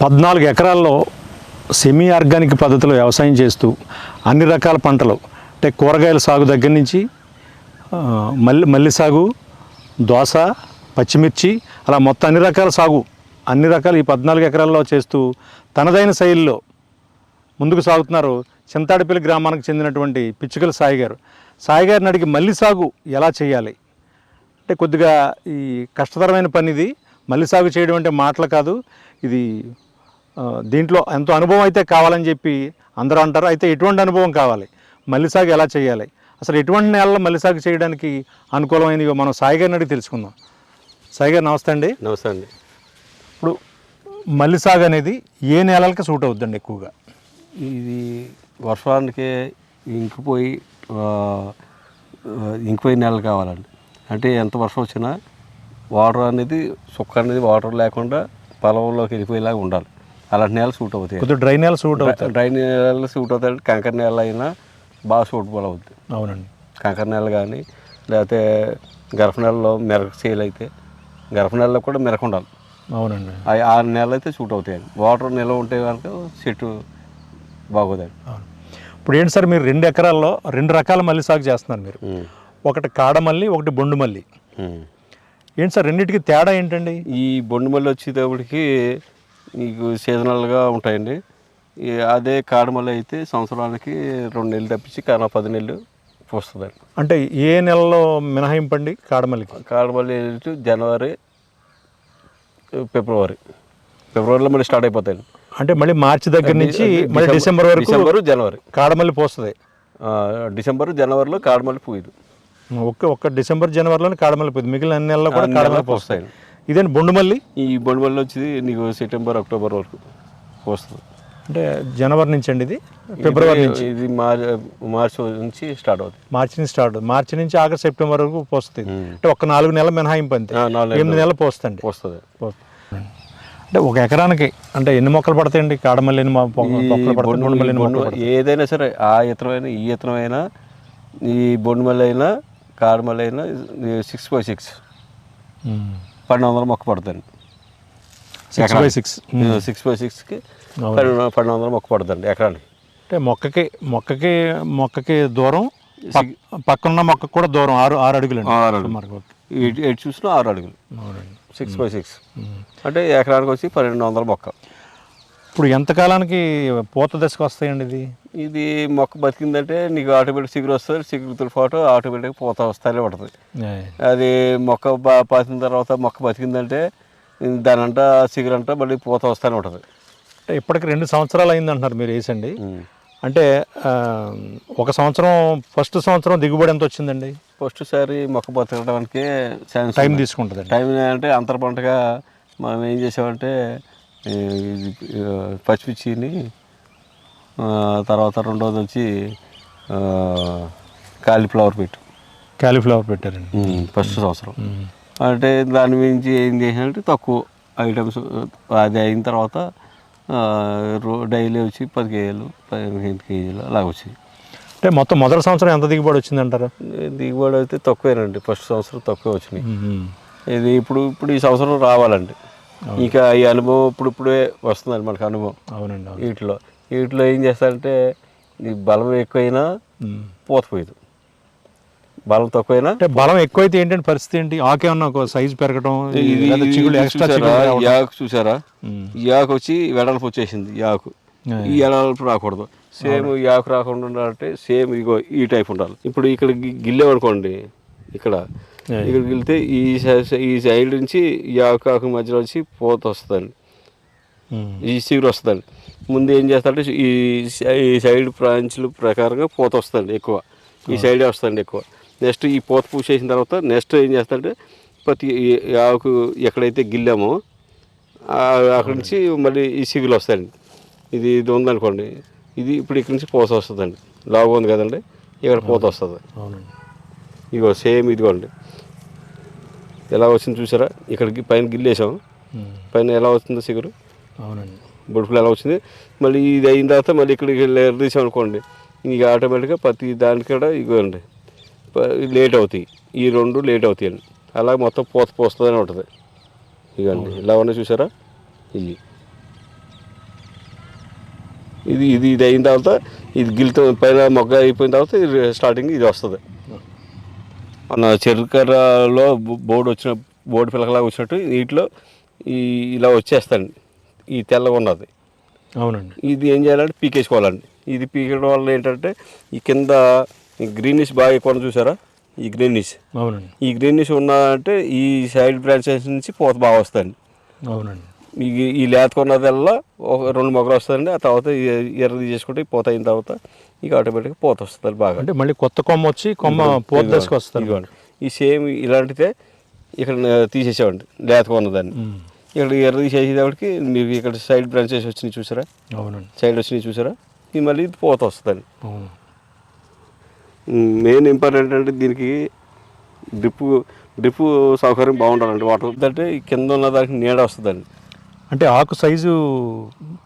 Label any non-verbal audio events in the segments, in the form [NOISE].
పద్నాలుగు ఎకరాల్లో semi organic పద్ధతిలో వ్యవసాయం చేస్తూ అన్ని రకాల పంటలు అంటే కూరగాయల సాగు దగ్గర నుంచి మల్లె మల్లి మల్లి సాగు దోస పచ్చిమిర్చి అలా మొత్తం అన్ని రకాల సాగు అన్ని రకాలు ఈ పద్నాలుగు ఎకరాల్లో చేస్తూ తనదైన శైలిలో ముందుకు సాగుతున్నారు చింతాడిపల్లి గ్రామానికి చెందినటువంటి పిచ్చుకల సాయి గారు సాయి గారిని అడిగి మల్లి సాగు ఎలా చేయాలి? అంటే కొద్దిగా ఈ కష్టతరమైన పని ఇది మల్లి సాగు చేయడం అంటే మాటలు కాదు ఇది దీంట్లో ఎంతో అనుభవం అయితే కావాలని చెప్పి అందరూ అంటారు. అయితే ఎటువంటి అనుభవం కావాలి? మల్లి సాగు ఎలా చేయాలి? అసలు ఎటువంటి నేలలో మల్లి సాగు చేయడానికి అనుకూలమైనవి మనం సాయి గారిని అడిగి తెలుసుకుందాం. సాయి గారు నమస్తే అండి. నమస్తే అండి. ఇప్పుడు మల్లి సాగు అనేది ఏ నేలలకి సూట్ అవుతుందండి ఎక్కువగా? ఇది వర్షానికి ఇంకిపోయి ఇంకిపోయి నెలలు కావాలండి. అంటే ఎంత వర్షం వచ్చినా వాటర్ అనేది సుక్క అనేది వాటర్ లేకుండా పొలంలోకి వెళ్ళిపోయేలాగా ఉండాలి. అలాంటి నేల సూట్ అవుతాయి. కొద్దిగా డ్రై నేల సూట్ అవుతాయి. డ్రై నేలలు సూట్ అవుతాయి. కంకర నేల అయినా బాగా సూటబుల్ అవుతుంది అవునండి. కంకర నేల కానీ లేకపోతే గరఫ నెలలో మెరక చేయాలి అయితే గరఫ నెలలో కూడా మెరక ఉండాలి. అవునండి. ఆ- ఆ నెలలు అయితే సూట్ అవుతాయండి వాటర్ నిల్వ ఉంటే కనుక చెట్టు బాగోదండి. అవును. ఇప్పుడు ఏంటి సార్ మీరు రెండు ఎకరాల్లో రెండు రకాల మల్లి సాగు చేస్తున్నారు మీరు. ఒకటి కాడమల్లి ఒకటి బొండు మల్లి. ఏంటి సార్ రెండింటికి తేడా ఏంటండి? ఈ బొండు మల్లి వచ్చేటప్పటికి మీకు సీజనల్గా ఉంటాయండి. అదే కాడమల్లి అయితే సంవత్సరానికి రెండు నెలలు తప్పించి కానీ పది నెలలు వస్తుందండి అంటే ఏ నెలలో మినహాయింపండి కాడమల్లికి కాడమల్లి జనవరి ఫిబ్రవరి. ఫిబ్రవరిలో మళ్ళీ స్టార్ట్ అయిపోతాయండి. అంటే మళ్ళీ మార్చి దగ్గర నుంచి మళ్ళీ డిసెంబర్ వరకు డిసెంబరు జనవరి. కాడమల్లి పోస్తుంది. డిసెంబరు జనవరిలో కాడమల్లి పూయదు. ఒక్క ఒక్క డిసెంబర్ జనవరిలోనే కాడమల్లి పోయింది. మిగిలిన అన్ని నెలల్లో కూడా కాడమల్లి పోస్తాయి. ఇదేంటి బొండు మల్లి ఈ బొండు మల్లి వచ్చి నీకు సెప్టెంబర్ అక్టోబర్ వరకు వస్తుంది. అంటే జనవరి నుంచి అండి ఇది? ఫిబ్రవరి నుంచి? ఇది మార్ మార్చి నుంచి స్టార్ట్ అవుతుంది. మార్చి నుంచి స్టార్ట్ మార్చి నుంచి ఆగస్ట్ సెప్టెంబర్ వరకు పోస్తుంది. అంటే ఒక నాలుగు నెలల మినహాయింపు అంతే. ఎనిమిది నెలలు పోస్తుంది. వస్తుంది అంటే ఒక ఎకరానికి అంటే ఎన్ని మొక్కలు పడతాయండి? కాడమల్లి ఎన్ని మొక్కలు పడతాయి? ఏదైనా సరే ఆ ఇతరమైన ఈ ఇతరమైన ఈ బొండు మల్లి అయినా కాడమల్లి అయినా సిక్స్ బై సిక్స్. పన్నెండు వందల మొక్క పడుతుంది six by six six by సిక్స్కి పన్నెండు పన్నెండు వందల మొక్క పడుతుంది ఎకరానికి. అంటే మొక్కకి మొక్కకి మొక్కకి దూరం పక్- పక్కనున్న మొక్కకు కూడా దూరం ఆరు ఆరు అడుగులు. అండి ఆరు అడుగులు. ఎటు చూసినా ఆరు అడుగులు. Six by six. అంటే ఎకరానికి వచ్చి పన్నెండు వందల మొక్క. ఇప్పుడు ఎంత కాలానికి పూత దశకు వస్తాయండి ఇది? ఇది మొక్క బతికిందంటే నీకు ఆటోమేటిక్ సిగురు వస్తుంది సిగురుతో పాటు ఆటోమేటిక్ పూత వస్తానే పడుతుంది. అది మొక్క బా పాతిన తర్వాత మొక్క బతికిందంటే దాని అంట సిగురంట మళ్ళీ పూత వస్తానే ఉంటుంది అంటే ఇప్పటికి రెండు సంవత్సరాలు అయింది అంటున్నారు మీరు వేసండి. అంటే ఒక సంవత్సరం ఫస్ట్ సంవత్సరం దిగుబడి ఎంత వచ్చిందండి? ఫస్ట్ సారి మొక్క బతకడానికి టైం తీసుకుంటుందండి. టైం అంటే అంతర పంటగా మనం ఏం చేసామంటే పచ్చిమిర్చిని తర్వాత రెండోది వచ్చి కాలీఫ్లవర్ పెట్టు. కాలీఫ్లవర్ పెట్టారండి. ఫస్ట్ సంవత్సరం. అంటే దాని మించి ఏం చేసినట్టు తక్కువ ఐటమ్స్ అది అయిన తర్వాత డైలీ వచ్చి పది కేజీలు పదిహేను కేజీలు అలా వచ్చాయి. అంటే మొత్తం మొదటి సంవత్సరం ఎంత దిగుబడి వచ్చింది అంటారు దిగుబడి అయితే తక్కువేనండి. ఫస్ట్ సంవత్సరం తక్కువ వచ్చినాయి. ఇది ఇప్పుడు ఇప్పుడు ఈ సంవత్సరం రావాలండి. ఇక ఈ అనుభవం ఇప్పుడు ఇప్పుడే వస్తుందండి మనకు అనుభవం. అవునండి అవును. వీటిలో. వీటిలో ఏం చేస్తారంటే ఈ బలం ఎక్కువైనా. పోతపోయేది బలం తక్కువైనా అంటే బలం ఎక్కువైతే ఏంటంటే పరిస్థితి ఏంటి? ఆకేమన్నా ఒక సైజు పెరగడం ఎక్స్ట్రా చూసారా? ఆకు వచ్చి వెడల్పు వచ్చేసింది ఆ. ఈ ఎడల్పు రాకూడదు. సేమ్ ఈ ఆకు రాకుండా ఉండాలంటే సేమ్ ఇగో ఈ టైప్ ఉండాలి. ఇప్పుడు ఇక్కడ గి- గిల్లేమనుకోండి ఇక్కడ ఆ. ఇక్కడ గిల్లితే ఈ ఈ సైడ్ నుంచి ఈ ఆకు మధ్యలో వచ్చి పోత వస్తుందండి. మ్మ్. ఈ సిగురు వస్తుందండి. ముందు ఏం చేస్తారంటే ఈ ఈ సైడ్ బ్రాంచ్లు ప్రకారంగా పోత వస్తుంది ఎక్కువ. ఈ సైడే వస్తుంది ఎక్కువ. నెక్స్ట్ ఈ పోత పూసేసిన తర్వాత నెక్స్ట్ ఏం చేస్తారంటే ప్రతి ఆకు ఎక్కడైతే గిల్లామో అక్కడి నుంచి మళ్ళీ ఈ సిగులు వస్తాయండి ఇది ఇది ఉందనుకోండి ఇది ఇప్పుడు ఇక్కడి నుంచి పోత వస్తుందండి. లావు ఉంది కదండి ఇక్కడ పోత వస్తుంది. ఇగో సేమ్ ఇదిగోండి. ఎలా వచ్చింది చూసారా? ఇక్కడికి పైన గిల్లేసాం. పైన ఎలా వస్తుందో సిగురు. అవునండి. బొడుపులు ఎలా వచ్చింది? మళ్ళీ ఇది అయిన తర్వాత మళ్ళీ ఇక్కడికి తీసాం అనుకోండి. ఇక ఆటోమేటిక్గా ప్రతి దానికి కూడా ఇవ్వండి లేట్ అవుతాయి. ఈ రెండు లేట్ అవుతాయండి అలా మొత్తం పోత పోస్తుందని ఉంటుంది. ఇవ్వండి ఇలా ఉన్నాయి చూసారా? ఇవి ఇది ఇది ఇది అయిన తర్వాత ఇది గిల్తో పైన మొగ్గ అయిపోయిన తర్వాత ఇది స్టార్టింగ్ ఇది వస్తుంది. మన చెరుకర్రలో బోర్డు వచ్చిన బోర్డు పిల్లకలాగా వచ్చినట్టు వీటిలో ఈ ఇలా వచ్చేస్తాండి ఈ తెల్లగా ఉన్నది. అవునండి. ఇది ఏం చేయాలంటే పీకేసుకోవాలండి. ఇది పీకడం వల్ల ఏంటంటే ఈ కింద గ్రీనిష్ బాగా ఎక్కువ చూసారా? ఈ గ్రీనిష్. అవునండి. ఈ గ్రీనిష్ ఉన్నదంటే ఈ సైడ్ బ్రాంచెస్ నుంచి పూత బాగా వస్తుంది అవునండి. ఈ ఈ లేతకున్నదల్లా ఒక రెండు మొక్కలు వస్తుందండి ఆ తర్వాత ఎర్ర తీసేసుకుంటే ఈ పూత అయిన తర్వాత ఇక ఆటోమేటిక్గా పూత వస్తుంది బాగా. అంటే మళ్ళీ కొత్త కొమ్మ వచ్చి కొమ్మ పూత దశకు వస్తారు ఇదిగోండి. ఈ సేమ్ ఇలాంటిదే ఇక్కడ తీసేసామండి లేతగా ఉన్నదాన్ని. ఇక్కడ ఎర్ర తీసేసేటప్పటికి మీకు ఇక్కడ సైడ్ బ్రాంచెస్ వచ్చినాయి చూసారా? అవునండి. సైడ్ వచ్చినాయి చూసారా? ఇది మళ్ళీ ఇది పూత వస్తుందండి మెయిన్ ఇంపార్టెంట్ అంటే దీనికి డ్రిప్ డ్రిప్ సౌకర్యం బాగుండాలండి వాటర్. అంటే కింద ఉన్న దానికి నీడ వస్తుందండి. అంటే ఆకు సైజు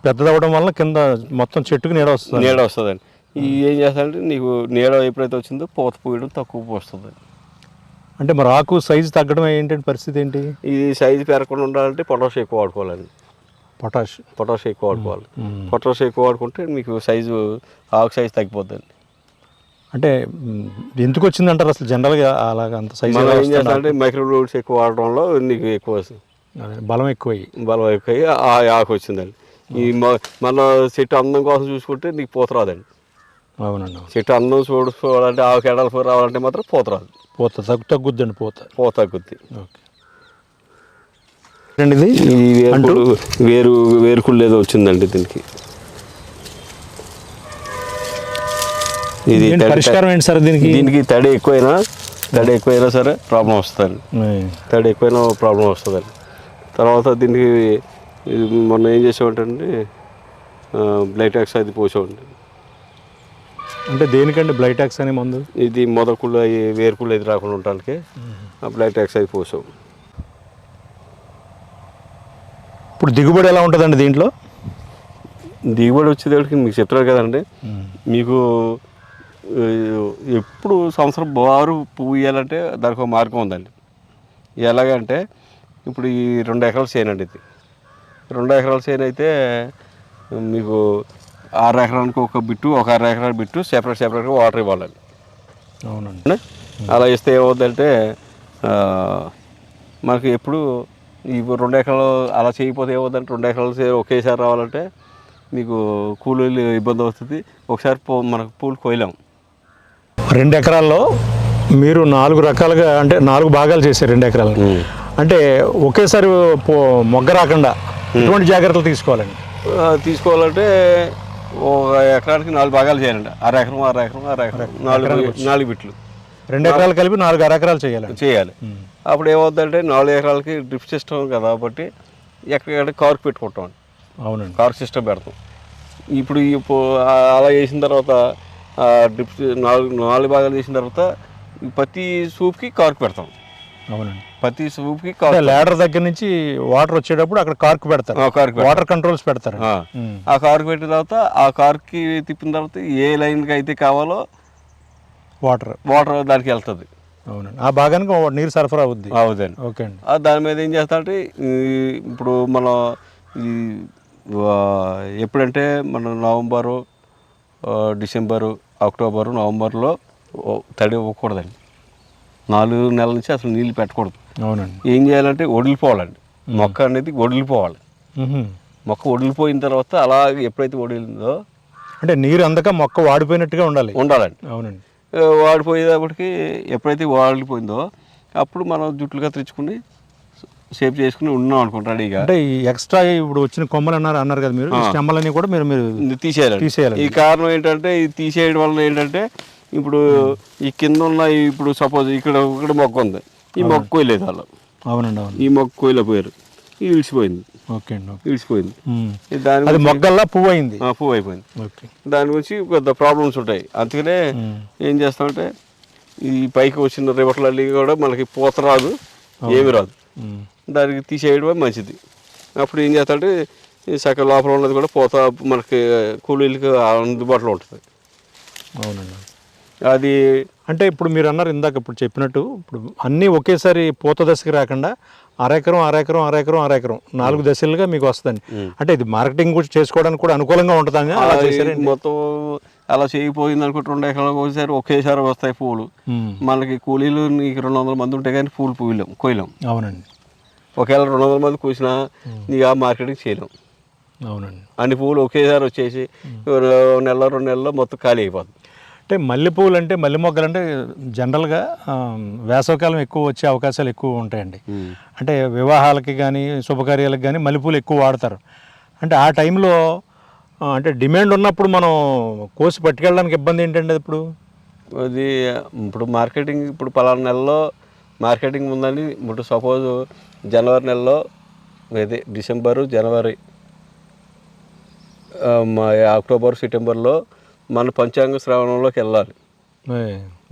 పెద్దదవడం వల్ల కింద మొత్తం చెట్టుకు నీడ వస్తుంది నీడ వస్తుందండి. ఈ ఏం చేస్తాడంటే నీకు నీడ ఎప్పుడైతే వచ్చిందో పూత పూయడం తక్కువ వస్తుంది అంటే మరి ఆకు సైజు తగ్గడం ఏంటంటే పరిస్థితి ఏంటి? ఇది సైజు పెరగకుండా ఉండాలంటే పొటాష్ ఎక్కువ వాడుకోవాలండి పొటాష్ పొటాష్ ఎక్కువ వాడుకోవాలి. పొటాష్ ఎక్కువ వాడుకుంటే మీకు సైజు ఆకు సైజు తగ్గిపోద్దండి. అంటే ఎందుకు వచ్చిందంటారు అసలు జనరల్గా అలాగ అంత సైజు ఏం చేస్తామంటే మైక్రో రూట్స్ ఎక్కువ వాడడంలో నీకు ఎక్కువ వస్తుంది. బలం ఎక్కువయ్యి. బలం ఎక్కువ ఆకు వచ్చిందండి. ఈ మన చెట్టు అందం కోసం చూసుకుంటే నీకు పూత రాదండి. అవునండి. అవును. చెట్టు అందం చూసుకోవాలంటే ఆకు ఎడలు రావాలంటే మాత్రం పూత రాదు. పూత తగ్గు తగ్గుద్దండి పూత. పూత తగ్గుద్ది. ఓకే. ఇది? వేరుకుళ్ళు వేరు వేరుకుళ్ళు ఏదో వచ్చిందండి దీనికి. ఇది పరిష్కారం ఏంటి సార్ దీనికి? దీనికి తడి ఎక్కువైనా తడి ఎక్కువైనా సరే ప్రాబ్లం వస్తుంది. తడి ఎక్కువైనా ప్రాబ్లం వస్తుందండి. తర్వాత దీనికి మొన్న ఏం చేసామంటే బ్లైటాక్స్ అది పోసామండి అంటే దేనికండి బ్లైటాక్స్ అనే మందు? ఇది మొదకుళ్ళు అవి వేరుకుళ్ళు అది రాకుండా ఉండటానికి ఆ బ్లైటాక్స్ అది పోసాం. ఇప్పుడు దిగుబడి ఎలా ఉంటుందండి దీంట్లో? దిగుబడి వచ్చేటప్పటికి మీకు చెప్తున్నారు కదండి. మీకు ఎప్పుడు సంవత్సరం బారు పువ్వు ఇవ్వాలంటే దానికి ఒక మార్గం ఉందండి. ఎలాగంటే ఇప్పుడు ఈ రెండు ఎకరాలు చేయనండి ఇది. రెండు ఎకరాల అయితే మీకు ఆరు ఎకరానికి ఒక బిట్టు ఒక ఆరు ఎకరాల బిట్టు సెపరేట్ సెపరేట్గా వాటర్ ఇవ్వాలండి. అవునండి. అలా ఇస్తే ఏమవుతుందంటే మనకి ఎప్పుడు ఈ రెండు ఎకరాలు అలా చేయకపోతే ఏమవుతుందంటే రెండు ఎకరాలు ఒకేసారి రావాలంటే మీకు కూలీలు ఇబ్బంది అవుతుంది. ఒకసారి పో మనకు పూలు కోయలేం. రెండు ఎకరాల్లో మీరు నాలుగు రకాలుగా అంటే నాలుగు భాగాలు చేశారు రెండు ఎకరాలు. అంటే ఒకేసారి మొగ్గ రాకుండా ఎటువంటి జాగ్రత్తలు తీసుకోవాలండి? తీసుకోవాలంటే ఒక ఎకరానికి నాలుగు భాగాలు చేయాలండి అర ఎకరం అర ఎకరం అర ఎకరం. నాలుగు నాలుగు బిట్లు. రెండు ఎకరాలు కలిపి నాలుగు అర ఎకరాలు చేయాలండి చేయాలి. అప్పుడు ఏమవుతుందంటే నాలుగు ఎకరాలకి డ్రిప్ సిస్టమ్ కదా కాబట్టి ఎక్కడికంటే కార్క్ పెట్టుకుంటాం. అవునండి. కార్క్ సిస్టమ్ పెడతాం. ఇప్పుడు అలా చేసిన తర్వాత డ్రిప్ నాలుగు నాలుగు భాగాలు చేసిన తర్వాత ప్రతి సూప్కి కార్క్ పెడతాం. అవునండి. ప్రతి సూప్కి లేడర్ దగ్గర నుంచి వాటర్ వచ్చేటప్పుడు అక్కడ కార్క్ పెడతారు. కార్క్. వాటర్ కంట్రోల్స్ పెడతారు. ఆ. కార్క్ పెట్టిన తర్వాత ఆ కార్కి తిప్పిన తర్వాత ఏ లైన్కి అయితే కావాలో వాటర్ వాటర్ దానికి వెళ్తుంది. అవునండి. ఆ భాగానికి నీరు సరఫరా అవుద్ది. అవుదండి. ఓకే అండి. దాని మీద ఏం చేస్తా అంటే ఈ ఇప్పుడు మనం ఈ ఎప్పుడంటే మన నవంబరు డిసెంబరు అక్టోబరు నవంబర్లో తడి ఇవ్వకూడదండి. నాలుగు నెలల నుంచి అసలు నీళ్ళు పెట్టకూడదు. అవునండి. ఏం చేయాలంటే వడిలిపోవాలండి మొక్క అనేది వడిలిపోవాలి. మొక్క వడిలిపోయిన తర్వాత అలా ఎప్పుడైతే వడిలిందో అంటే నీరు అందక మొక్క వాడిపోయినట్టుగా ఉండాలి. ఉండాలండి. అవునండి. వాడిపోయేటప్పటికి ఎప్పుడైతే వాడిపోయిందో అప్పుడు మనం జుట్లు కత్తిరించుకుని షేప్ చేసుకుని ఉన్నాం అనుకుంటాడు రెడీగా. అంటే ఎక్స్ట్రా ఇప్పుడు వచ్చిన కొమ్మలు అన్నారు అన్నారు కదా మీరు ఈ స్టెమ్మలన్నీ కూడా మీరు మీరు తీసేయాలి తీసేయాలండి. ఈ కారణం ఏంటంటే ఇది తీసేయడం వల్ల ఏంటంటే ఇప్పుడు ఈ కింద ఉన్న ఇప్పుడు సపోజ్ ఇక్కడ ఇక్కడ మొక్క ఉంది. ఈ మొక్క కోయలేదు వాళ్ళు. అవునండి అవును. ఈ మొక్క కోయలేకపోయారు ఇది ఇడిచిపోయింది ఓకే అండి ఇడిచిపోయింది దాని అది మొగ్గల్లా పువ్వు అయింది పువ్వు అయిపోయింది ఓకే. దాని గురించి పెద్ద ప్రాబ్లమ్స్ ఉంటాయి. అందుకనే ఏం చేస్తామంటే ఈ పైకి వచ్చిన రివర్లన్నీ కూడా మనకి పూత రాదు ఏమి రాదు. దానికి తీసేయడమే మంచిది. అప్పుడు ఏం చేస్తామంటే ఈ సగం లోపల ఉన్నది కూడా పూత మనకి కూలీలకి అందుబాటులో ఉంటుంది. అవునండి అది అంటే ఇప్పుడు మీరు అన్నారు ఇందాక ఇప్పుడు చెప్పినట్టు ఇప్పుడు అన్నీ ఒకేసారి పూత దశకి రాకుండా అరెకరం అరెకరం అరెకరం అరెకరం నాలుగు దశలుగా మీకు వస్తుందండి. అంటే ఇది మార్కెటింగ్ కూడా చేసుకోవడానికి కూడా అనుకూలంగా చేశారండి. మొత్తం అలా చేయకపోయింది అనుకుంటే రెండు ఎకరాలకు ఒకసారి ఒకేసారి వస్తాయి పూలు. మనకి కూలీలు నీకు రెండు వందల మంది ఉంటే కానీ పూలు పూయలేం కోయలేం. అవునండి. ఒకవేళ రెండు వందల మంది కూసినా నీకు ఆ మార్కెటింగ్ చేయలేం. అవునండి. అన్ని పూలు ఒకేసారి వచ్చేసి నెల రెండు నెలల్లో మొత్తం ఖాళీ అయిపోతుంది అంటే మల్లెపూలు అంటే మల్లె మొగ్గలు అంటే జనరల్గా వేసవికాలం ఎక్కువ వచ్చే అవకాశాలు ఎక్కువ ఉంటాయండి. అంటే వివాహాలకి కానీ శుభకార్యాలకు కానీ మల్లెపూలు ఎక్కువ వాడతారు. అంటే ఆ టైంలో అంటే డిమాండ్ ఉన్నప్పుడు మనం కోసి పట్టుకెళ్ళడానికి ఇబ్బంది ఏంటండి ఇప్పుడు? అది ఇప్పుడు మార్కెటింగ్ ఇప్పుడు పలానా నెలలో మార్కెటింగ్ ఉందని ఇప్పుడు సపోజ్ జనవరి నెలలో అదే డిసెంబరు జనవరి అక్టోబర్ సెప్టెంబర్లో మన పంచాంగ శ్రావణంలోకి వెళ్ళాలి.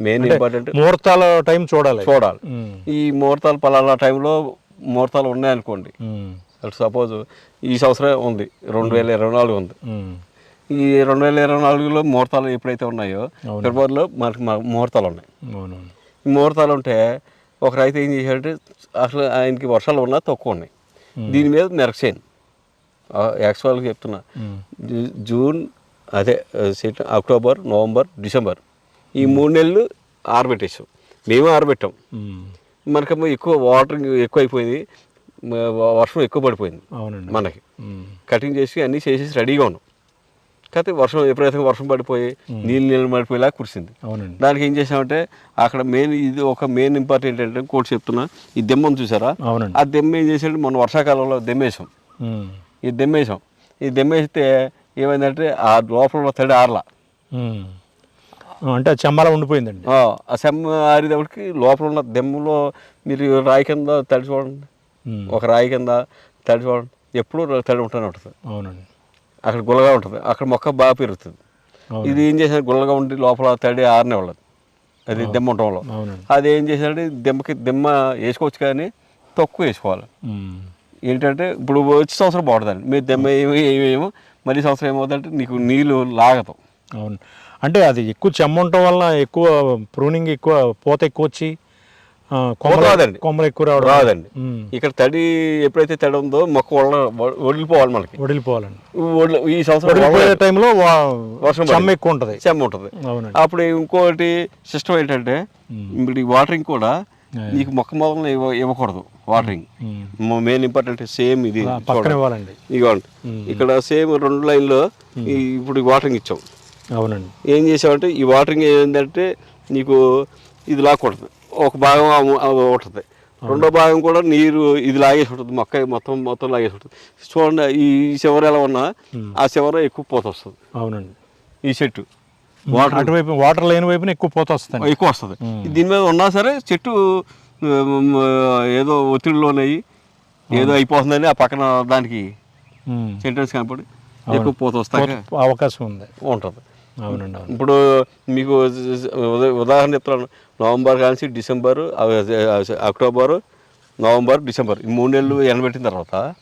మెయిన్ ఇంపార్టెంట్ ముహూర్తాల టైం చూడాలి. చూడాలి. ఈ ముహూర్తాలు పలానా టైంలో ముహూర్తాలు ఉన్నాయనుకోండి. సపోజ్ ఈ సంవత్సరం ఉంది రెండు వేల ఇరవై నాలుగు ఉంది. ఈ రెండు వేల ఇరవై నాలుగులో ముహూర్తాలు ఎప్పుడైతే ఉన్నాయో ఫిబ్రవరిలో మనకి ముహూర్తాలు ఉన్నాయి. ఈ ముహూర్తాలు ఉంటే ఒక రైతు ఏం చేశాడంటే అసలు ఆయనకి వర్షాలు ఉన్నా తక్కువ ఉన్నాయి. దీని మీద మెరక్సేన్ యాక్చువల్గా చెప్తున్నా. జూ- జూన్ అదే సెట్ అక్టోబర్ నవంబర్ డిసెంబర్. ఈ మూడు నెలలు ఆరబెట్టేసాం మేము ఆరబెట్టాం మనకేమో ఎక్కువ వాటరింగ్ ఎక్కువ అయిపోయింది వర్షం ఎక్కువ పడిపోయింది అవునండి. మనకి. కటింగ్ చేసి అన్నీ చేసేసి రెడీగా ఉన్నాం. కాకపోతే వర్షం ఎప్పుడైతే వర్షం పడిపోయి నీళ్ళు నీళ్ళు పడిపోయేలా కురిసింది. దానికి ఏం చేసామంటే అక్కడ మెయిన్ ఇది ఒక మెయిన్ ఇంపార్టెంట్ ఏంటంటే ఇంకోటి చెప్తున్నా ఈ దెమ్మ ఉంది చూసారా ఆ దెమ్మ ఏం చేసాడు మొన్న వర్షాకాలంలో దెమ్మేసాం. ఈ దెమ్మేసాం. ఈ దెమ్మేస్తే ఏమైందంటే ఆ లోపల ఉన్న తడి ఆరలా. అంటే చెమ్మలా ఉండిపోయిందండి. ఆ సెమ్మ ఆరేటప్పటికి లోపల ఉన్న దెమ్మలో మీరు రాయి కింద తడి చూడండి. ఒక రాయి కింద తడి చూడండి. ఎప్పుడూ తడి ఉంటూనే ఉంటుంది. అవునండి. అక్కడ గుల్లగా ఉంటుంది. అక్కడ మొక్క బాగా పెరుగుతుంది. ఇది ఏం చేశాడు గుల్లగా ఉండి లోపల తడి ఆరనే వాళ్ళది అది దెమ్మ ఉండటంలో. అది ఏం చేశాడు దెమ్మకి దెమ్మ వేసుకోవచ్చు కానీ తక్కువ వేసుకోవాలి. ఏంటంటే ఇప్పుడు వచ్చే సంవత్సరం బాగుంటుందండి. మీరు దెమ్మ ఏమి ఏమేమో మళ్ళీ సంవత్సరం ఏమవుతుందంటే నీకు నీళ్ళు లాగతాం అవును. అంటే అది ఎక్కువ చెమ్మ ఉండటం వల్ల ఎక్కువ ప్రూనింగ్ ఎక్కువ పూత ఎక్కువ వచ్చి కొమ్మలు రాదండి. కొమ్మలు ఎక్కువ రావడం రాదండి. ఇక్కడ తడి ఎప్పుడైతే తడి ఉందో మొక్క వదిలిపోవాలి మనకి. వడిలిపోవాలండి. వదిలి- ఈ సంవత్సరం వడిలిపోయే టైంలో వర్షం చెమ్మ ఎక్కువ ఉంటుంది. చెమ్మ ఉంటుంది. అవునండి. అప్పుడు ఇంకోటి సిస్టమ్ ఏంటంటే ఇప్పుడు ఈ వాటరింగ్ కూడా నీకు మొక్క మొదలు ఇవ్వ ఇవ్వకూడదు. వాటరింగ్ మెయిన్ ఇంపార్టెంట్ సేమ్ ఇది. ఇవ్వాలండి. ఇదిగోండి ఇక్కడ సేమ్ రెండు లైన్లో ఈ ఇప్పుడు వాటరింగ్ ఇచ్చాం. అవునండి. ఏం చేసామంటే ఈ వాటరింగ్ ఏంటంటే నీకు ఇది లాక్కూడదు ఒక భాగం ఉంటుంది రెండో భాగం కూడా నీరు ఇది లాగేసి ఉంటుంది. మొక్క మొత్తం మొత్తం లాగేసి ఉంటుంది. చూడండి ఈ చివర ఎలా ఉన్నా ఆ చివర ఎక్కువ పోత వస్తుంది. అవునండి. ఈ చెట్టు. వాటర్ అటువైపు వాటర్ లేని వైపున ఎక్కువ పూత వస్తుంది ఎక్కువ వస్తుంది. దీని మీద ఉన్నా సరే చెట్టు ఏదో ఒత్తిడిలోనయ్యి ఏదో అయిపోతుందని ఆ పక్కన దానికి సెంటెన్స్ కనపడి ఎక్కువ పోత వస్తాక అవకాశం ఉంది. ఉంటుంది. అవునండి అవును. ఇప్పుడు మీకు ఉదా- ఉదాహరణ చెప్తాను నవంబర్ కానించి డిసెంబర్ అక్టోబర్ నవంబర్ డిసెంబర్. ఈ మూడు నెలలు ఎండబెట్టిన తర్వాత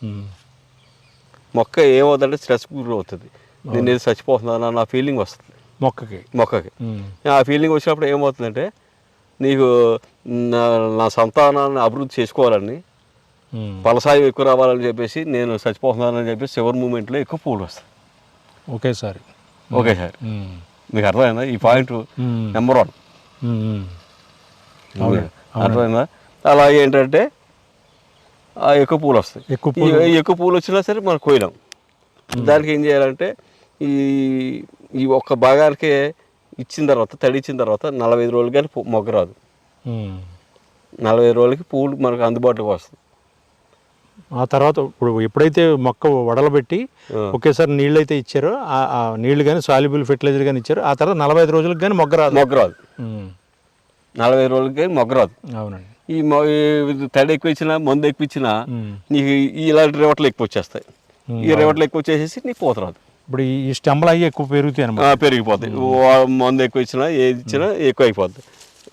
మొక్క ఏమవుతుందంటే స్ట్రెస్ గురి అవుతుంది నేను ఏదో చచ్చిపోతున్నాను నా ఫీలింగ్ వస్తుంది. మొక్కకి. మొక్కకి. ఆ ఫీలింగ్ వచ్చినప్పుడు ఏమవుతుందంటే నీకు నా నా సంతానాన్ని అభివృద్ధి చేసుకోవాలని ఉమ్, ఫలసాయం ఎక్కువ రావాలని చెప్పేసి నేను చచ్చిపోతున్నానని చెప్పేసి చివరి మూమెంట్లో ఎక్కువ పూలు వస్తాయి. ఒకేసారి ఓకే సార్. మీకు అర్థమైందా? ఈ పాయింట్ నెంబర్ వన్. అర్థమైందా? అలాగే ఏంటంటే ఎక్కువ పూలు వస్తాయి. ఎక్కువ ఎక్కువ పూలు వచ్చినా సరే మనం కోయలేం దానికి ఏం చేయాలంటే ఈ ఈ ఒక్క భాగానికి ఇచ్చిన తర్వాత తడి ఇచ్చిన తర్వాత నలభై ఐదు రోజులు కానీ మొగ్గ రాదు. నలభై రోజులకి పూలు మనకు అందుబాటులోకి వస్తుంది. ఆ తర్వాత ఇప్పుడు ఎప్పుడైతే మొక్క వడలబెట్టి. ఒకేసారి నీళ్ళు అయితే ఇచ్చారో ఆ- నీళ్ళు కానీ సాల్యుబుల్ ఫెర్టిలైజర్ కానీ ఇచ్చారో ఆ తర్వాత నలభై ఐదు రోజులకు కానీ మొగ్గ రాదు. మొగ్గ రాదు. నలభై రోజులకి కానీ మొగ్గ రాదు. అవునండి. ఈ తడి ఎక్కువ ఇచ్చినా మందు ఎక్కువ ఇచ్చినా. నీకు ఇలాంటి రేవట్లు ఎక్కువ వచ్చేస్తాయి. ఈ రేవట్లు ఎక్కువ వచ్చేసేసి నీకు పోత రాదు. ఇప్పుడు ఈ- స్టెంబల్ అయ్యి ఎక్కువ పెరుగుతాయి అనమాట. పెరిగిపోతాయి. మందు ఎక్కువ ఇచ్చినా ఏది ఇచ్చినా ఎక్కువ అయిపోద్ది.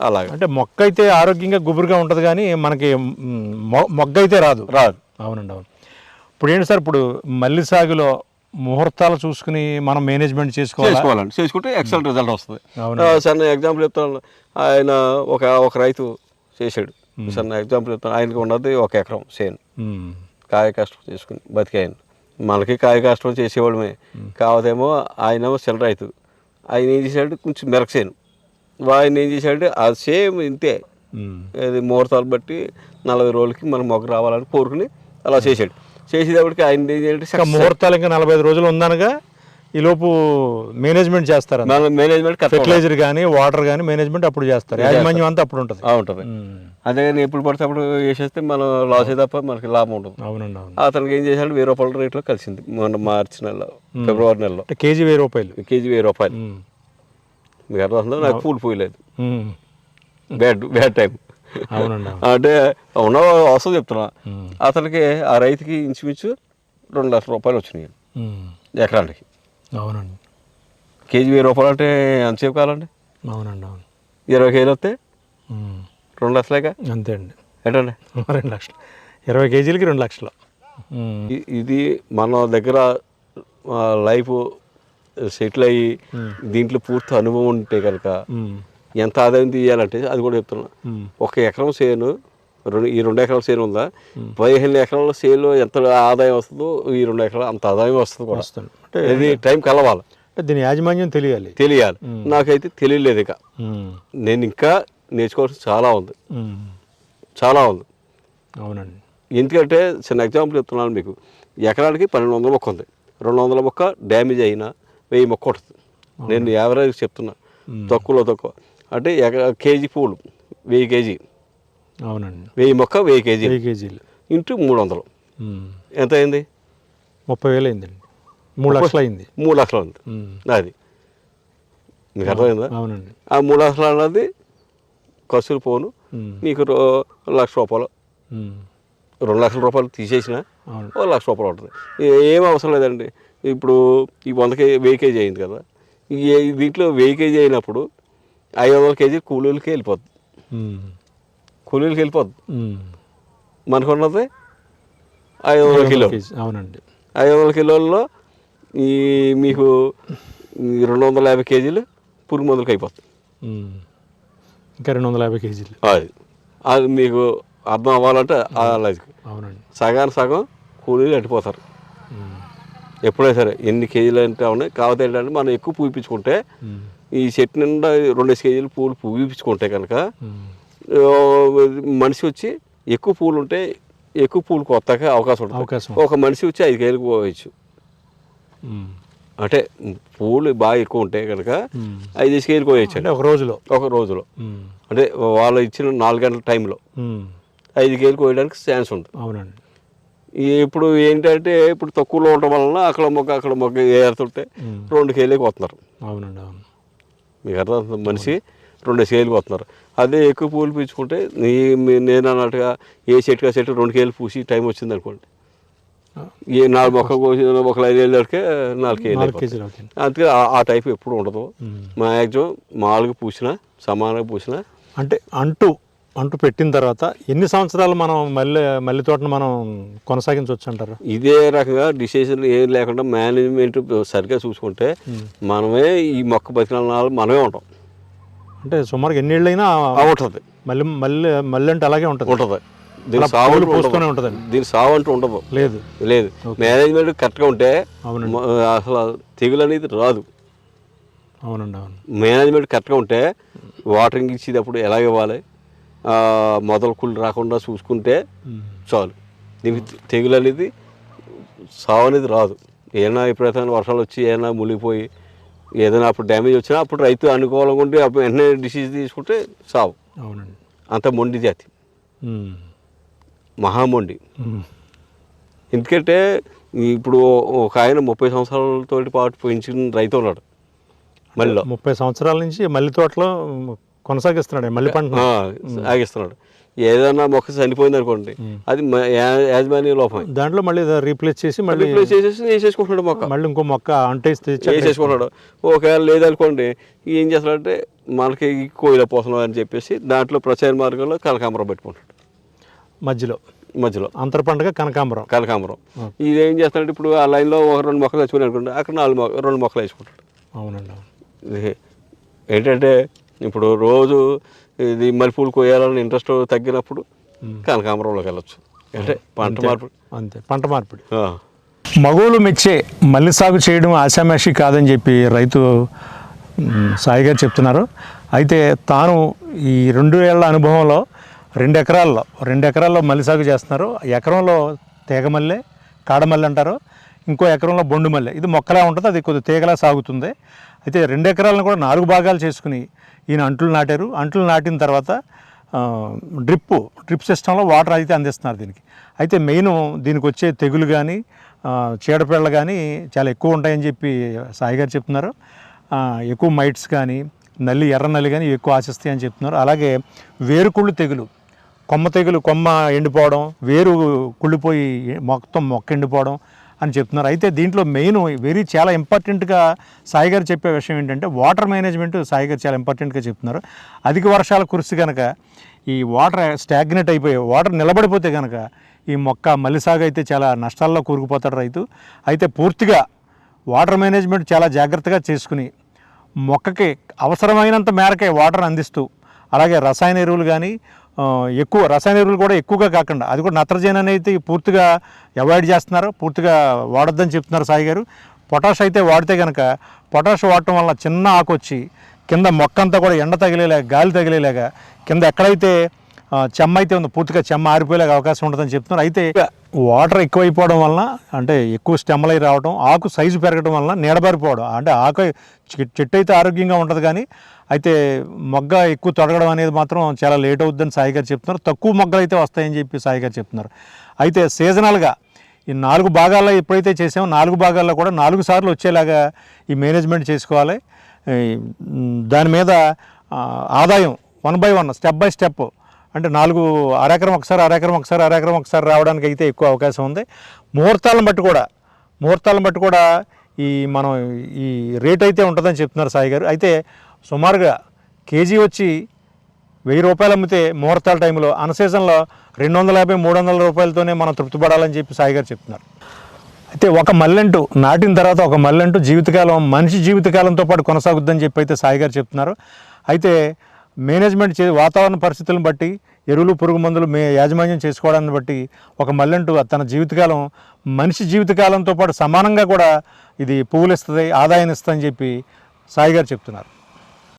అలాగా. అంటే మొక్క అయితే ఆరోగ్యంగా గుబురుగా ఉంటుంది కానీ మనకి మొగ్గ అయితే రాదు. రాదు. అవునండి అవును. ఇప్పుడు ఏంటి సార్ ఇప్పుడు మల్లి సాగులో ముహూర్తాలు చూసుకుని మనం మేనేజ్మెంట్ చేసుకోవాలి? చేసుకోవాలండి. చేసుకుంటే ఎక్సలెంట్ రిజల్ట్ వస్తుంది. సరే ఎగ్జాంపుల్ చెప్తాను. ఆయన ఒక ఒక రైతు చేశాడు. చిన్న ఎగ్జాంపుల్ చెప్తాను. ఆయనకి ఉన్నది ఒక ఎకరం సేను. కాయ కష్టం చేసుకుని బతికాయను మనకి కాయ కష్టం చేసేవాళ్ళమే. కావదేమో ఆయనేమో చిల్లర రైతు. ఆయన ఏం చేశాడు? కొంచెం మెరకసేను ఆయన ఏం చేశాడు అది సేమ్ ఇంతే. అది ముహూర్తాలు బట్టి నలభై రోజులకి మనం మొగ్గ రావాలని కోరుకుని అలా చేశాడు. చేసేటప్పటికి ఆయన ఏం చేయాలంటే ముహూర్తాలు ఇంకా నలభై ఐదు రోజులు ఉందనగా ఈ లోపు మేనేజ్మెంట్ చేస్తారు మన మేనేజ్మెంట్ ఫెర్టిలైజర్ కానీ వాటర్ కానీ మేనేజ్మెంట్ అప్పుడు చేస్తారు. యాజమాన్యం అంతా అప్పుడు ఉంటుంది. ఉంటుంది. అదే కానీ ఎప్పుడు పడితే అప్పుడు వేసేస్తే మనం లాస్ తప్ప మనకి లాభం ఉంటుంది అవునండి అవును. అతనికి ఏం చేశాడు వెయ్యి రూపాయల రేట్లో కలిసింది మొన్న మార్చి నెలలో ఫిబ్రవరి నెలలో. కేజీ వెయ్యి రూపాయలు. కేజీ వెయ్యి రూపాయలు. మీకు అర్థం నాకు పూలు పోయలేదు. Bad bad time. అంటే ఉన్న వస్తుంది చెప్తున్నా. అతనికి ఆ రైతుకి ఇంచుమించు రెండు లక్షల రూపాయలు వచ్చినాయి. ఎకరానికి. అవునండి. కేజీ వెయ్యి రూపాయలు అంటే ఎంతసేపు కావాలండి? అవునండి అవును. ఇరవై కేజీలు వస్తే. రెండు లక్షలేక అంతే అండి. ఏంటండి? [LAUGHS] రెండు లక్షలు. ఇరవై కేజీలకి రెండు లక్షలు. ఇది మన దగ్గర లైఫ్ సెటిల్ అయ్యి దీంట్లో పూర్తి అనుభవం ఉంటే కనుక. ఎంత ఆదాయం తీయాలంటే అది కూడా చెప్తున్నా. ఒక ఎకరం చేను రెండు ఈ రెండు ఎకరాల చేను ఉందా? పదిహేను ఎకరాల చేనులో ఎంత ఆదాయం వస్తుందో ఈ రెండు ఎకరాలు అంత ఆదాయం వస్తుంది కూడా. వస్తుంది. అంటే ఇది టైం కలవాలి. అంటే దీని యాజమాన్యం తెలియాలి. తెలియాలి. నాకైతే తెలియలేదు ఇక. నేను ఇంకా నేర్చుకోవాల్సి చాలా ఉంది. చాలా ఉంది. అవునండి. ఎందుకంటే చిన్న ఎగ్జాంపుల్ చెప్తున్నాను మీకు. ఎకరానికి పన్నెండు వందల మొక్క ఉంది. రెండు వందల మొక్క డ్యామేజ్ అయినా వెయ్యి మొక్క ఉంటుంది నేను యావరేజ్ చెప్తున్నా. తక్కువలో తక్కువ. అంటే ఎక కేజీ పూలు వెయ్యి కేజీ. అవునండి. వెయ్యి మొక్క వెయ్యి కేజీ. వెయ్యి కేజీలు. ఇంటూ మూడు వందలు. ఎంత అయింది ముప్పై వేలు అయిందండి మూడు లక్షలు అయింది మూడు లక్షలు ఉమ్. అది మీకు అర్థమైందా? అవునండి. ఆ మూడు లక్షలు అన్నది ఖర్చులు పోను. రో- లక్ష రూపాయలు. రెండు లక్షల రూపాయలు తీసేసిన ఓ లక్ష రూపాయలు ఉంటుంది ఏం అవసరం లేదండి. ఇప్పుడు ఈ వంద కేజీ వెయ్యి కేజీ అయింది కదా. దీంట్లో వెయ్యి కేజీ అయినప్పుడు ఐదు వందల కేజీ కూలీలకి వెళ్ళిపోద్ది. కూలీలకి వెళ్ళిపోద్ది. మనకున్నది ఐదు వందల కిలో. కేజీ. అవునండి. ఐదు వందల కిలోల్లో ఈ మీకు రెండు వందల యాభై కేజీలు పురుగు మందులకి అయిపోతుంది ఉమ్. ఇంకా రెండు వందల యాభై కేజీలు. అది. అది మీకు అర్థం అవ్వాలంటే అవునండి. సగానికి సగం కూలీలు అట్టిపోతారు. ఎప్పుడైనా సరే ఎన్ని కేజీలు అంటే ఉన్నాయి కాకపోతే ఏంటంటే మనం ఎక్కువ పూపించుకుంటే. ఈ చెట్టు నిండా రెండు కేజీలు పూలు పూపించుకుంటే కనుక మనిషి వచ్చి ఎక్కువ పూలు ఉంటే ఎక్కువ పూలు కొత్తగా అవకాశం ఉంటుంది అవకాశం ఒక మనిషి వచ్చి ఐదు కేజీలకు పోవచ్చు. అంటే పూలు బాగా ఎక్కువ ఉంటే కనుక. ఐదు కేజీలకు పోయచ్చు అంటే ఒక రోజులో ఒక రోజులో. అంటే వాళ్ళు ఇచ్చిన నాలుగు గంటల టైంలో. ఐదు కేజీలు కోయడానికి ఛాన్స్ ఉంది అవునండి ఇప్పుడు ఏంటంటే ఇప్పుడు తక్కువలో ఉండడం వలన అక్కడ మొక్క అక్కడ మొక్క ఏరుతుంటే. రెండు కేజీలకు వస్తున్నారు అవునండి అవును. మీకు అర్థం మనిషి రెండు కేజీలకు వస్తున్నారు అదే ఎక్కువ పూలు పీల్చుకుంటే నీ నేను అన్నట్టుగా ఏ చెట్టుగా చెట్టు రెండు కేజీలు పూసి టైం వచ్చింది అనుకోండి. ఏ నాలుగు మొక్క కోసి ఒక ఐదు ఏళ్ళకే నాలుగు కేజీలు అందుకే ఆ- టైప్ ఎప్పుడు ఉండదు. మ్యాక్సిమం మామూలుగా పూసినా సమానంగా పూసినా అంటే అంటు అంటు పెట్టిన తర్వాత ఎన్ని సంవత్సరాలు మనం మల్లె మల్లె తోటను మనం కొనసాగించవచ్చు అంటారు ఇదే రకంగా డిసిషన్ ఏం లేకుండా మేనేజ్మెంట్ సరిగ్గా చూసుకుంటే మనమే ఈ మొక్క బతికిన నాలుగు మనమే ఉంటాం. అంటే సుమారుగా ఎన్నేళ్ళైనా ఆ ఉంటుంది. మళ్ళీ మళ్ళీ మళ్ళీ అంటే అలాగే ఉంటుంది. ఉంటుంది. దీని సావు పూస్తూనే. ఉంటుందండి. దీని సావు అంటూ ఉండదు. లేదు. లేదు. మేనేజ్మెంట్ కరెక్ట్గా ఉంటే అసలు తెగులు అనేది రాదు. అవునండి అవును. మేనేజ్మెంట్ కరెక్ట్గా ఉంటే వాటరింగ్ ఇచ్చేటప్పుడు ఎలా ఇవ్వాలి? ఆ, మొదలు కుళ్ళు రాకుండా చూసుకుంటే. చాలు. దీనికి తెగులు అనేది సావు అనేది రాదు. ఏదైనా ఎప్పుడైతే వర్షాలు వచ్చి ఏదైనా మునిగిపోయి ఏదైనా అప్పుడు డ్యామేజ్ వచ్చినా అప్పుడు రైతు అనుకూలంగా ఉండి అప్పుడు వెంటనే డిసీజ్ తీసుకుంటే సావు. అవునండి. అంత మొండి జాతి. మహామొండి. ఎందుకంటే ఇప్పుడు ఒక ఆయన ముప్పై సంవత్సరాలతో పాటు పెంచిన రైతు ఉన్నాడు. మళ్ళీ ముప్పై సంవత్సరాల నుంచి మల్లి తోటలో కొనసాగిస్తున్నాడు మల్లి పంట ఆ, ఆగిస్తున్నాడు ఏదైనా మొక్క చనిపోయింది అనుకోండి అది యాజమాన్య లోపం దాంట్లో మళ్ళీ రీప్లేస్ చేసి మళ్ళీ రీప్లేస్ చేసేసి వేసేసుకుంటున్నాడు మొక్క. మళ్ళీ ఇంకో మొక్క అక్కడ వేసేసుకుంటాడు ఒకవేళ లేదనుకోండి ఏం చేస్తాడంటే మనకి కోయిల పోసనం అని చెప్పేసి దాంట్లో ప్రచార మార్గంలో కనకాంబరం పెట్టుకుంటాడు మధ్యలో. మధ్యలో. అంతర పండుగ కనకాంబరం. కనకాంబరం ఇది ఏం చేస్తాడంటే ఇప్పుడు ఆ లైన్లో ఒక రెండు మొక్కలు తెచ్చుకుని అనుకోండి అక్కడ నాలుగు రెండు మొక్కలు వేసుకుంటాడు అవునండి ఏంటంటే ఇప్పుడు రోజు ఇది మల్లెపూలు కొయ్యాలని ఇంట్రెస్ట్ తగ్గినప్పుడు కనకాంబరంలోకి వెళ్ళొచ్చు. అంటే పంట మార్పు అంతే పంట మార్పిడి. మగవులు మెచ్చే మల్లి సాగు చేయడం ఆశామాషి కాదని చెప్పి రైతు సాయి గారు చెప్తున్నారు. అయితే తాను ఈ రెండు ఏళ్ళ అనుభవంలో రెండు ఎకరాల్లో రెండు ఎకరాల్లో మల్లి సాగు చేస్తున్నారు. ఎకరంలో తీగమల్లె కాడమల్లె అంటారు. ఇంకో ఎకరంలో బొండు మల్లె. ఇది మొక్కలా ఉంటుంది అది కొద్ది తీగలా సాగుతుంది. అయితే రెండు ఎకరాలను కూడా నాలుగు భాగాలు చేసుకుని ఈయన అంట్లు నాటారు. అంట్లు నాటిన తర్వాత డ్రిప్ డ్రిప్ సిస్టంలో వాటర్ అయితే అందిస్తున్నారు దీనికి. అయితే మెయిన్ దీనికి వచ్చే తెగులు కానీ చీడపీడలు కానీ చాలా ఎక్కువ ఉంటాయని చెప్పి సాయి గారు చెప్తున్నారు. ఎక్కువ మైట్స్ కానీ నల్లి ఎర్ర నల్లి కానీ ఎక్కువ ఆశిస్తాయని చెప్తున్నారు. అలాగే వేరుకుళ్ళు తెగులు కొమ్మ తెగులు కొమ్మ ఎండిపోవడం వేరు కుళ్ళిపోయి మొత్తం మొక్క ఎండిపోవడం అని చెప్తున్నారు. అయితే దీంట్లో మెయిన్ వెరీ చాలా ఇంపార్టెంట్గా సాయి గారు చెప్పే విషయం ఏంటంటే వాటర్ మేనేజ్మెంట్ సాయి గారు చాలా ఇంపార్టెంట్గా చెప్తున్నారు. అధిక వర్షాల కురిసి కనుక ఈ వాటర్ స్టాగ్నెట్ అయిపోయి వాటర్ నిలబడిపోతే కనుక ఈ మొక్క మల్లిసాగు అయితే చాలా నష్టాల్లో కూరుకుపోతాడు రైతు. అయితే పూర్తిగా వాటర్ మేనేజ్మెంట్ చాలా జాగ్రత్తగా చేసుకుని మొక్కకి అవసరమైనంత మేరకే వాటర్ అందిస్తూ అలాగే రసాయన ఎరువులు కానీ ఎక్కువ రసాయన ఎరువులు కూడా ఎక్కువగా కాకుండా అది కూడా నత్రజని అనేది పూర్తిగా అవాయిడ్ చేస్తున్నారు పూర్తిగా వాడొద్దని చెప్తున్నారు సాయి గారు. పొటాష్ అయితే వాడితే కనుక పొటాష్ వాడటం వల్ల చిన్న ఆకు వచ్చి కింద మొక్క అంతా కూడా ఎండ తగిలేలాగా గాలి తగిలేలాగా కింద ఎక్కడైతే చెమ్మ అయితే ఉంది. పూర్తిగా చెమ్మ ఆరిపోయేలాగా అవకాశం ఉంటుందని చెప్తున్నారు. అయితే వాటర్ ఎక్కువైపోవడం వలన అంటే ఎక్కువ స్టెమ్మలై రావడం ఆకు సైజు పెరగడం వలన నీడబారిపోవడం అంటే ఆకు చెట్టు అయితే ఆరోగ్యంగా ఉంటుంది కానీ అయితే మొగ్గ ఎక్కువ తొడగడం అనేది మాత్రం చాలా లేట్ అవుద్దని సాయి గారు చెప్తున్నారు. తక్కువ మొగ్గలు అయితే వస్తాయని చెప్పి సాయి గారు చెప్తున్నారు. అయితే సీజనల్గా ఈ నాలుగు భాగాల్లో ఎప్పుడైతే చేసామో నాలుగు భాగాల్లో కూడా నాలుగు సార్లు వచ్చేలాగా ఈ మేనేజ్మెంట్ చేసుకోవాలి. దాని మీద ఆదాయం one by one step by step అంటే నాలుగు అరెకరం ఒకసారి అరెకరం ఒకసారి అరెకరం ఒకసారి రావడానికి అయితే ఎక్కువ అవకాశం ఉంది. ముహూర్తాలను బట్టి కూడా ముహూర్తాలను బట్టి కూడా ఈ మనం ఈ రేట్ అయితే ఉంటుందని చెప్తున్నారు సాయి గారు. అయితే సుమారుగా కేజీ వచ్చి వెయ్యి రూపాయలు అమ్మితే ముహూర్తాల టైంలో అన్ సీజన్లో రెండు వందల యాభై మూడు వందల రూపాయలతోనే మనం తృప్తి పడాలని చెప్పి సాయి గారు చెప్తున్నారు. అయితే ఒక మల్లెంటు నాటిన తర్వాత ఒక మల్లెంటు జీవితకాలం మనిషి జీవితకాలంతో పాటు కొనసాగుద్దని చెప్పి అయితే సాయి గారు చెప్తున్నారు. అయితే మేనేజ్మెంట్ చే వాతావరణ పరిస్థితులను బట్టి ఎరువులు పురుగు మందులు మే యాజమాన్యం చేసుకోవడాన్ని బట్టి ఒక మల్లెంటు తన జీవితకాలం మనిషి జీవితకాలంతో పాటు సమానంగా కూడా ఇది పువ్వులు ఇస్తుంది ఆదాయాన్ని ఇస్తుందని చెప్పి సాయి గారు చెప్తున్నారు.